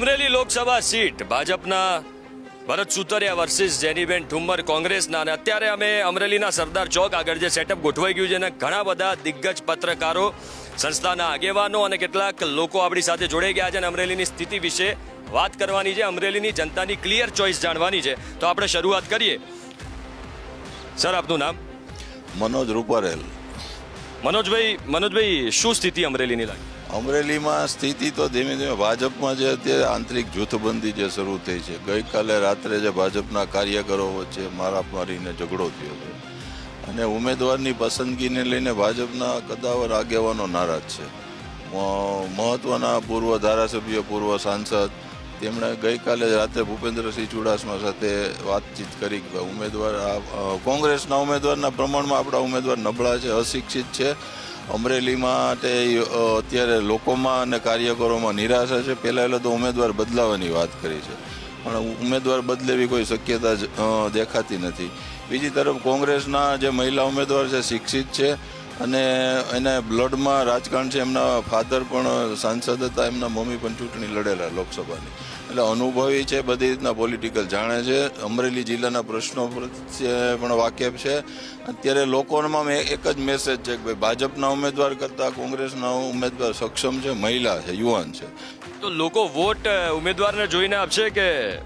Amreli Lok Sabha seat ભાજપના Bharat Sutariya versus Geniben Thummar કોંગ્રેસના. અને અત્યારે અમે અમરેલીના સરદાર ચોક આગળ જે સેટઅપ ગોઠવાઈ ગયું છે અને ઘણા બધા દિગ્ગજ પત્રકારો સંસ્થાના આગેવાનો અને કેટલાક લોકો આપણી સાથે જોડાઈ ગયા છે અને અમરેલીની સ્થિતિ વિશે વાત કરવાની છે. અમરેલીની જનતાની ક્લિયર ચોઇસ જાણવાની છે. તો આપણે શરૂઆત કરીએ. સર આપનું નામ? મનોજ રૂપારેલ. મનોજભાઈ મનોજભાઈ શું સ્થિતિ અમરેલીની લાગે? અમરેલીમાં સ્થિતિ તો ધીમે ધીમે ભાજપમાં જે અત્યારે આંતરિક જૂથબંધી જે શરૂ થઈ છે. ગઈકાલે રાત્રે જે ભાજપના કાર્યકરો વચ્ચે મારામારીને ઝઘડો થયો છે અને ઉમેદવારની પસંદગીને લઈને ભાજપના કદાવર આગેવાનો નારાજ છે. મહત્વના પૂર્વ ધારાસભ્ય, પૂર્વ સાંસદ, તેમણે ગઈકાલે રાત્રે ભૂપેન્દ્રસિંહ ચુડાસમા સાથે વાતચીત કરી ઉમેદવાર કોંગ્રેસના ઉમેદવારના પ્રમાણમાં આપણા ઉમેદવાર નબળા છે, અશિક્ષિત છે. અમરેલી માટે અત્યારે લોકોમાં અને કાર્યકરોમાં નિરાશા છે. પહેલાં એટલે તો ઉમેદવાર બદલાવાની વાત કરી છે. પણ ઉમેદવાર બદલેવી કોઈ શક્યતા દેખાતી નથી. બીજી તરફ કોંગ્રેસના જે મહિલા ઉમેદવાર છે, શિક્ષિત છે. અને એને બ્લડમાં રાજકારણ છે, એમના ફાધર પણ સાંસદ હતા, એમના મમ્મી પણ ચૂંટણી લડેલા લોકસભાની. એટલે અનુભવી છે, બધી રીતના પોલિટિકલ જાણે છે. અમરેલી જિલ્લાના પ્રશ્નો પ્રત્યે પણ વાકેફ છે. અત્યારે લોકોમાં એક જ મેસેજ છે કે ભાઈ, ભાજપના ઉમેદવાર કરતાં કોંગ્રેસના ઉમેદવાર સક્ષમ છે, મહિલા છે, યુવાન છે. તો લોકો વોટ ઉમેદવારને જોઈને આપશે કે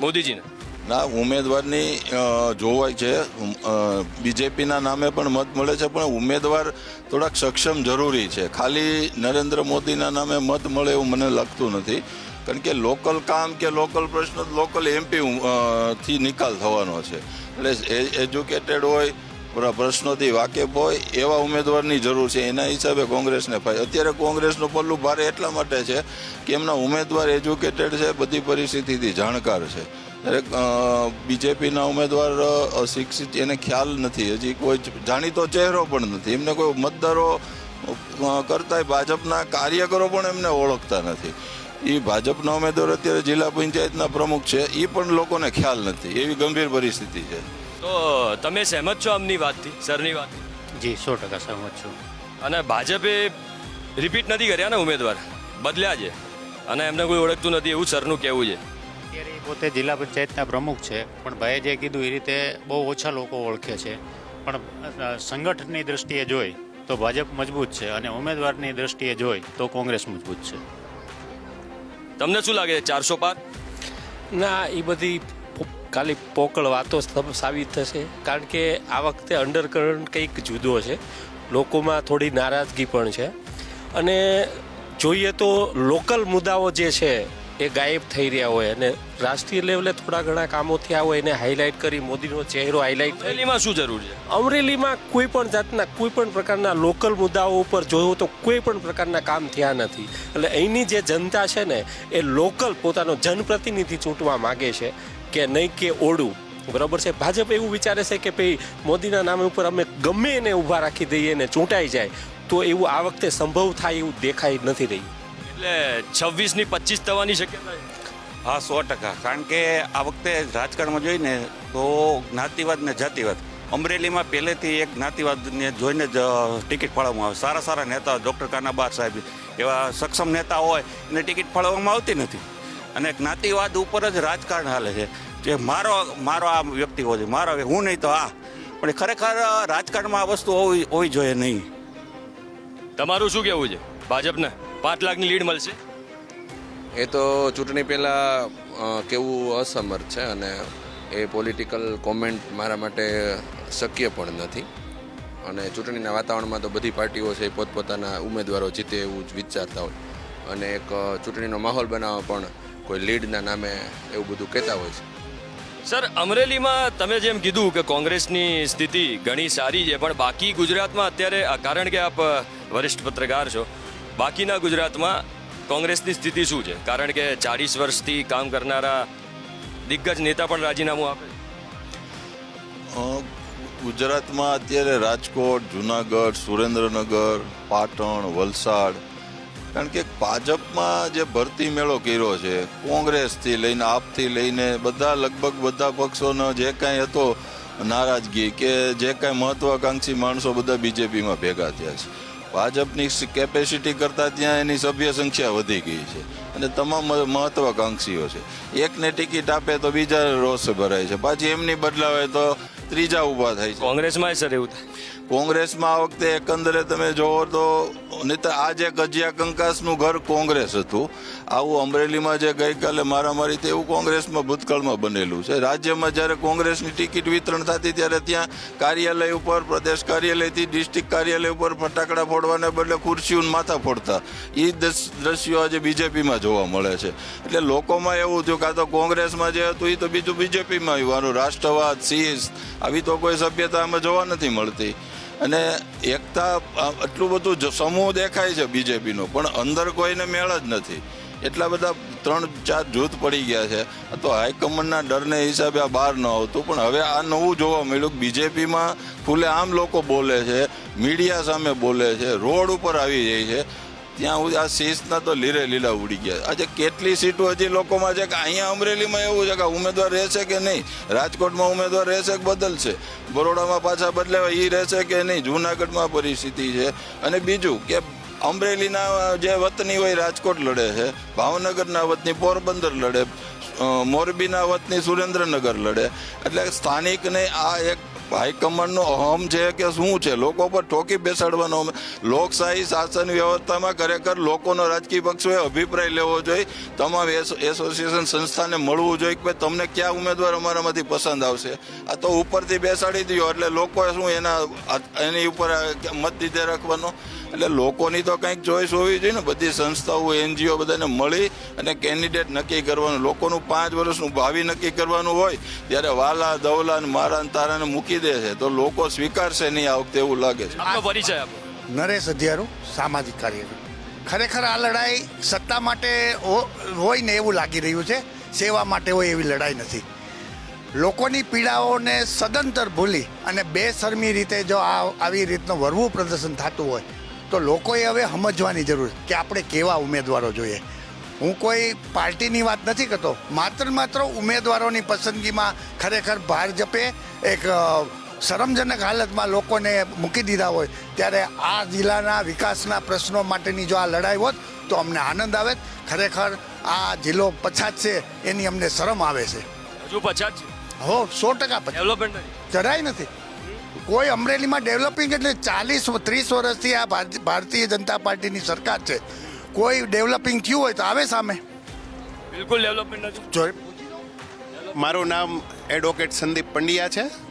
મોદીજીને? ના, ઉમેદવારની જોવાય છે. બીજેપીના નામે પણ મત મળે છે, પણ ઉમેદવાર થોડાક સક્ષમ જરૂરી છે. ખાલી નરેન્દ્ર મોદીના નામે મત મળે એવું મને લાગતું નથી. કારણ કે લોકલ કામ કે લોકલ પ્રશ્ન, લોકલ એમપી થી નિકાલ થવાનો છે. એટલે એજ્યુકેટેડ હોય પ્રશ્નોથી વાકેફ હોય, એવા ઉમેદવારની જરૂર છે. એના હિસાબે કોંગ્રેસને ફાય અત્યારે કોંગ્રેસનું પલ્લું ભારે એટલા માટે છે કે એમના ઉમેદવાર એજ્યુકેટેડ છે, બધી પરિસ્થિતિથી જાણકાર છે. બીજેપીના ઉમેદવાર શિક્ષિત અશિક્ષિત એને ખ્યાલ નથી. હજી કોઈ જ જાણીતો ચહેરો પણ નથી. એમને કોઈ મતદારો કરતા કરતાંય ભાજપના કાર્યકરો પણ એમને ઓળખતા નથી. એ ભાજપના ઉમેદવાર અત્યારે જિલ્લા પંચાયતના પ્રમુખ છે. એ પણ લોકોને ખ્યાલ નથી. એવી ગંભીર પરિસ્થિતિ છે. તો તમે સહેમત છો આમની વાતથી? સરની વાતથી? જી સો ટકા સહેમત છું. અને ભાજપે રિપીટ નથી કર્યા ને ઉમેદવાર? બદલ્યા છે. અને એમને કોઈ ઓળખતું નથી એવું સરનું કહેવું છે. પોતે જિલ્લા પંચાયતના પ્રમુખ છે પણ ભાઈએ જે કીધું એ રીતે બહુ ઓછા લોકો ઓળખે છે. પણ સંગઠનની દ્રષ્ટિએ જોઈ તો ભાજપ મજબૂત છે અને ઉમેદવારની દ્રષ્ટિએ જોઈ તો કોંગ્રેસ મજબૂત છે. તમને શું લાગે ચારસો પાર? ના એ બધી ખાલી પોકળ વાતો સબ- સાબિત થશે. કારણ કે આ વખતે અંડરકરન્ટ કંઈક જુદો છે. લોકોમાં થોડી નારાજગી પણ છે. અને જોઈએ તો લોકલ મુદ્દાઓ જે છે એ ગાયબ થઈ રહ્યા હોય અને રાષ્ટ્રીય લેવલે થોડા ઘણા કામો થયા હોય એને હાઇલાઇટ કરી મોદીનો ચહેરો હાઇલાઇટ અમરેલીમાં શું જરૂર છે? અમરેલીમાં કોઈ પણ જાતના કોઈ પણ પ્રકારના લોકલ મુદ્દાઓ ઉપર જોયું તો કોઈ પણ પ્રકારના કામ થયા નથી. એટલે અહીંની જે જનતા છે ને એ લોકલ પોતાનો જનપ્રતિનિધિ ચૂંટવા માગે છે કે નહીં કે ઓડું. બરાબર છે? ભાજપ એવું વિચારે છે કે ભાઈ મોદીના નામ ઉપર અમે ગમે એને ઊભા રાખી દઈએ ને ચૂંટાઈ જાય તો એવું આ વખતે સંભવ થાય એવું દેખાઈ નથી રહ્યું. એટલે છવ્વીસની પચીસ થવાની શક્યતા છે. હા સો ટકા. કારણ કે આ વખતે રાજકારણમાં જોઈને તો જ્ઞાતિવાદ ને જાતિવાદ. અમરેલીમાં પહેલેથી એક જ્ઞાતિવાદને જોઈને જ ટિકિટ ફાળવવામાં આવે. સારા સારા નેતા ડૉક્ટર કાનાબાર સાહેબ એવા સક્ષમ નેતા હોય એને ટિકિટ ફાળવવામાં આવતી નથી. અને જ્ઞાતિવાદ ઉપર જ રાજકારણ હાલે છે. જે મારો મારો આ વ્યક્તિ હોય છે મારો હું નહીં તો આ. પણ ખરેખર રાજકારણમાં આ વસ્તુ હોવી હોવી જોઈએ નહીં. તમારું શું કહેવું છે? ભાજપને? પાંચ લાખની લીડ મળશે? એ તો ચૂંટણી પહેલાં કેવું અસમર્થ છે અને એ પોલિટિકલ કોમેન્ટ મારા માટે શક્ય પણ નથી. અને ચૂંટણીના વાતાવરણમાં તો બધી પાર્ટીઓ છે એ પોતપોતાના ઉમેદવારો જીતે એવું જ વિચારતા હોય. અને એક ચૂંટણીનો માહોલ બનાવવા પણ કોઈ લીડના નામે એવું બધું કહેતા હોય છે. સર અમરેલીમાં તમે જેમ કીધું કે કોંગ્રેસની સ્થિતિ ઘણી સારી છે પણ બાકી ગુજરાતમાં અત્યારે કારણ કે આપ વરિષ્ઠ પત્રકાર છો બાકીના ગુજરાતમાં કોંગ્રેસની સ્થિતિ શું છે? કારણ કે ચાળીસ વર્ષથી કામ કરનારા દિગ્ગજ નેતા પણ રાજીનામું આપે ગુજરાતમાં અત્યારે રાજકોટ, જુનાગઢ, સુરેન્દ્રનગર, પાટણ, વલસાડ, કારણ કે ભાજપમાં જે ભરતી મેળો કર્યો છે, કોંગ્રેસથી લઈને, આપથી લઈને બધા લગભગ બધા પક્ષોનો જે કાંઈ હતો, નારાજગી કે જે કાંઈ મહત્વાકાંક્ષી માણસો બધા બીજેપીમાં ભેગા થયા છે. ભાજપની કેપેસિટી કરતાં ત્યાં એની સભ્ય સંખ્યા વધી ગઈ છે અને તમામ મહત્વાકાંક્ષીઓ છે. એકને ટિકિટ આપે તો બીજા રોષ ભરાય છે. પાછી એમની બદલાવે તો ત્રીજા ઊભા થાય છે. કોંગ્રેસમાં સર એવું થાય? કોંગ્રેસમાં આ વખતે એકંદરે તમે જોવો તો નહીતર આ જે કજિયા કંકાસનું ઘર કોંગ્રેસ હતું. આવું અમરેલીમાં જે ગઈકાલે મારામારી તેવું કોંગ્રેસમાં ભૂતકાળમાં બનેલું છે. રાજ્યમાં જ્યારે કોંગ્રેસની ટિકિટ વિતરણ થતી, ત્યારે ત્યાં કાર્યાલય ઉપર, પ્રદેશ કાર્યાલયથી ડિસ્ટ્રિક્ટ કાર્યાલય ઉપર ફટાકડા ફોડવાને બદલે ખુરશીઓને માથા ફોડતા. એ દ્રશ્યો આજે બીજેપીમાં જોવા મળે છે. એટલે લોકોમાં એવું થયું કાં તો કોંગ્રેસમાં જે હતું એ તો બીજું બીજેપીમાં આવ્યું. આનું રાષ્ટ્રવાદ સીસ આવી તો કોઈ સભ્યતા આમાં જોવા નથી મળતી. અને એકતા આટલું બધું સમૂહ દેખાય છે બીજેપીનો, પણ અંદર કોઈને મેળ જ નથી. એટલા બધા ત્રણ ચાર જૂથ પડી ગયા છે. તો હાઈકમાન્ડના ડરને હિસાબે આ બહાર ન આવતું, પણ હવે આ નવું જોવા મળ્યું કે બીજેપીમાં ખુલ્લે આમ લોકો બોલે છે, મીડિયા સામે બોલે છે, રોડ ઉપર આવી જાય છે. ત્યાં સુધી આ શિસ્તના તો લીરે લીલા ઉડી ગયા. આજે કેટલી સીટો હજી લોકોમાં છે કે અહીંયા અમરેલીમાં એવું છે કે ઉમેદવાર રહેશે કે નહીં? રાજકોટમાં ઉમેદવાર રહેશે કે બદલશે બરોડામાં પાછા બદલાવા એ રહેશે કે નહીં? જુનાગઢમાં પરિસ્થિતિ છે. અને બીજું કે અમરેલીના જે વતની હોય રાજકોટ લડે છે. ભાવનગરના વતની પોરબંદર લડે. મોરબીના વતની સુરેન્દ્રનગર લડે. એટલે સ્થાનિકને આ એક હાઈકમાન્ડનો અહમ છે કે શું છે? લોકો પર ઠોકી બેસાડવાનો લોકશાહી શાસન વ્યવસ્થામાં ખરેખર લોકોનો રાજકીય પક્ષોએ અભિપ્રાય લેવો જોઈએ. તમામ એસો- એસોસિએશન સંસ્થાને મળવું જોઈએ કે તમને ક્યાં ઉમેદવાર અમારામાંથી પસંદ આવશે? આ તો ઉપરથી બેસાડી દો એટલે લોકોએ શું એના એની ઉપર મત દીધે રાખવાનો? એટલે લોકોની તો કંઈક ચોઈસ હોવી જોઈએ ને. બધી સંસ્થાઓ એનજીઓ બધાને મળી અને કેન્ડિડેટ નક્કી કરવાનું. લોકોનું પાંચ વર્ષનું ભાવિ નક્કી કરવાનું હોય ત્યારે વાલા દવલા ને મારા ને તારાને મૂકી દે છે. તો લોકો સ્વીકારશે નહીં આ વખતે એવું લાગે છે. પરિચય નરેશ અધ્યારું સામાજિક કાર્યકર. ખરેખર આ લડાઈ સત્તા માટે હોય ને એવું લાગી રહ્યું છે. સેવા માટે હોય એવી લડાઈ નથી. લોકોની પીડાઓને સદંતર ભૂલી અને બેશરમી રીતે જો આ આવી રીતનું વરવું પ્રદર્શન થતું હોય તો લોકોએ હવે સમજવાની જરૂર કે આપણે કેવા ઉમેદવારો જોઈએ. હું કોઈ પાર્ટીની વાત નથી કરતો માત્ર માત્ર ઉમેદવારોની પસંદગીમાં ખરેખર ભાજપે એક શરમજનક હાલતમાં લોકોને મૂકી દીધા હોય ત્યારે આ જિલ્લાના વિકાસના પ્રશ્નો માટેની જો આ લડાઈ હોત તો અમને આનંદ આવે. ખરેખર આ જિલ્લો પછાત છે એની અમને શરમ આવે છે. હજુ પછાત છે? હો સો ટકા ડેવલપમેન્ટ જરાય નથી. કોઈ અમરેલીમાં ડેવલપિંગ એટલે ચાલીસ ત્રીસ વર્ષથી આ ભારત- ભારતીય જનતા પાર્ટીની સરકાર છે. કોઈ ડેવલપિંગ થયું હોય તો આવે સામે. બિલકુલ ડેવલપમેન્ટ નથી. જો મારું નામ એડવોકેટ સંદીપ પંડ્યા છે.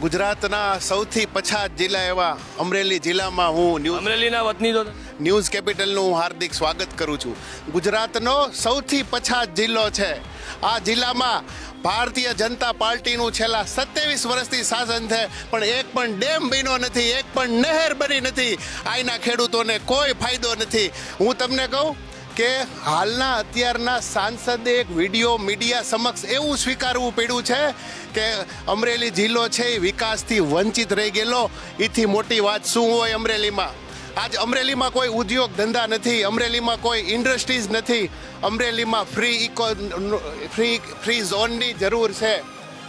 ગુજરાતના સૌથી પછાત જિલ્લા એવા અમરેલી જિલ્લામાં હું ન્યૂઝ અમરેલીના વતની તો ન્યૂઝ કેપિટલનું હું હાર્દિક સ્વાગત કરું છું. ગુજરાતનો સૌથી પછાત જિલ્લો છે. આ જિલ્લામાં ભારતીય જનતા પાર્ટીનું છેલ્લા સત્યાવીસ વર્ષથી શાસન છે, પણ એક પણ ડેમ બન્યો નથી, એક પણ નહેર બની નથી. આઈના ખેડૂતોને કોઈ ફાયદો નથી. હું તમને કહું કે હાલના અત્યારના સાંસદે એક વીડિયો મીડિયા સમક્ષ એવું સ્વીકારવું પડ્યું છે કે અમરેલી જિલ્લો છે એ વિકાસથી વંચિત રહી ગયેલો. એથી મોટી વાત શું હોય અમરેલીમાં? આજ અમરેલીમાં કોઈ ઉદ્યોગ ધંધા નથી, અમરેલીમાં કોઈ ઇન્ડસ્ટ્રીઝ નથી, અમરેલીમાં ફ્રી ઇકો ફ્રી ફ્રી ઝોનની જરૂર છે.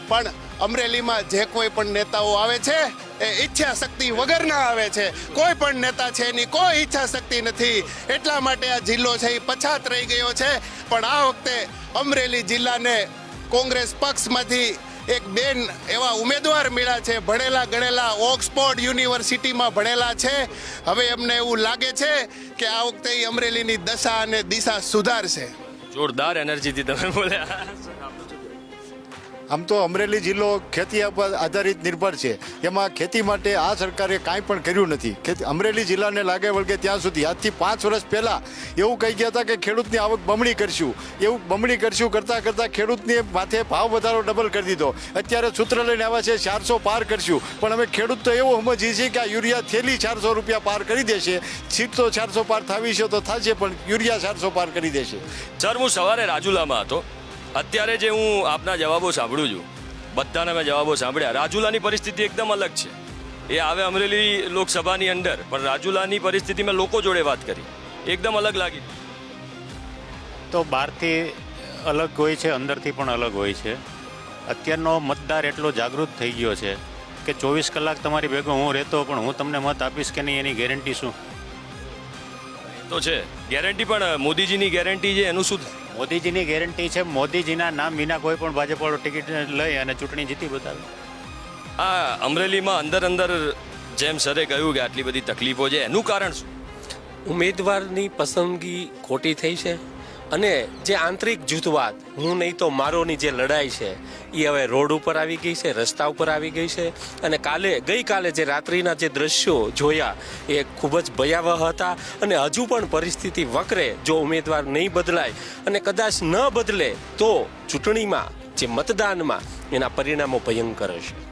પણ અમરેલીમાં જે કોઈ પણ નેતાઓ આવે છે, એ ઈચ્છા શક્તિ વગરના આવે છે. કોઈ પણ નેતા છે એની કોઈ ઈચ્છા શક્તિ નથી. એટલા માટે આ જિલ્લો છે એ પછાત રહી ગયો છે. પણ આ વખતે અમરેલી જિલ્લાને કોંગ્રેસ પક્ષમાંથી એક બેન એવા ઉમેદવાર મળ્યા છે, ભણેલા ગણેલા, ઓક્સફોર્ડ યુનિવર્સિટીમાં ભણેલા છે. હવે એમને એવું લાગે છે કે આ વખતે અમરેલીની દશા અને દિશા સુધારશે. જોરદાર એનર્જીથી તમે બોલ્યા. આમ તો અમરેલી જિલ્લો ખેતી પર આધારિત નિર્ભર છે. એમાં ખેતી માટે આ સરકારે કાંઈ પણ કર્યું નથી. ખેતી અમરેલી જિલ્લાને લાગે વળગે ત્યાં સુધી. આજથી પાંચ વર્ષ પહેલાં એવું કહી ગયા હતા કે ખેડૂતની આવક બમણી કરશું. એવું બમણી કરશું કરતાં કરતાં ખેડૂતની માથે ભાવ વધારો ડબલ કરી દીધો. અત્યારે સૂત્ર લઈને આવ્યા છે, ચારસો પાર કરશું. પણ અમે ખેડૂત તો એવો સમજીએ છીએ કે આ યુરિયા થેલી ચારસો રૂપિયા પાર કરી દેશે. સીટ તો ચારસો પાર થાવી છે તો થશે, પણ યુરિયા ચારસો પાર કરી દેશે. સર હું સવારે રાજુલામાં હતો. અત્યારે જે હું આપના જવાબો સાંભળું છું બધાના મેં જવાબો સાંભળ્યા. રાજુલાની પરિસ્થિતિ એકદમ અલગ છે. એ આવે અમરેલી લોકસભાની અંદર પણ રાજુલાની પરિસ્થિતિ મેં લોકો જોડે વાત કરી. એકદમ અલગ લાગી. તો બહારથી અલગ હોય છે અંદરથી પણ અલગ હોય છે. અત્યારનો મતદાર એટલો જાગૃત થઈ ગયો છે કે ચોવીસ કલાક તમારી ભેગો હું રહેતો પણ હું તમને મત આપીશ કે નહીં એની ગેરંટી શું? તો છે. ગેરંટી પણ મોદીજીની ગેરંટી છે એનું શું? મોદીજીની ગેરંટી છે. મોદીજીના નામ વિના કોઈ પણ ભાજપવાળો ટિકિટ લઈ અને ચૂંટણી જીતી બતાવે. આ અમરેલીમાં અંદર અંદર જેમ સરે કહ્યું કે આટલી બધી તકલીફો છે એનું કારણ શું? ઉમેદવારની પસંદગી ખોટી થઈ છે. અને જે આંતરિક જૂથવાદ, હું નહીં તો મારોની જે લડાઈ છે એ હવે રોડ ઉપર આવી ગઈ છે, રસ્તા ઉપર આવી ગઈ છે. અને કાલે, ગઈકાલે જે રાત્રિના જે દ્રશ્યો જોયા, એ ખૂબ જ ભયાવહ હતા. અને હજુ પણ પરિસ્થિતિ વકરે, જો ઉમેદવાર નહીં બદલાય, અને કદાચ ન બદલે, તો ચૂંટણીમાં, જે મતદાનમાં, એના પરિણામો ભયંકર હશે.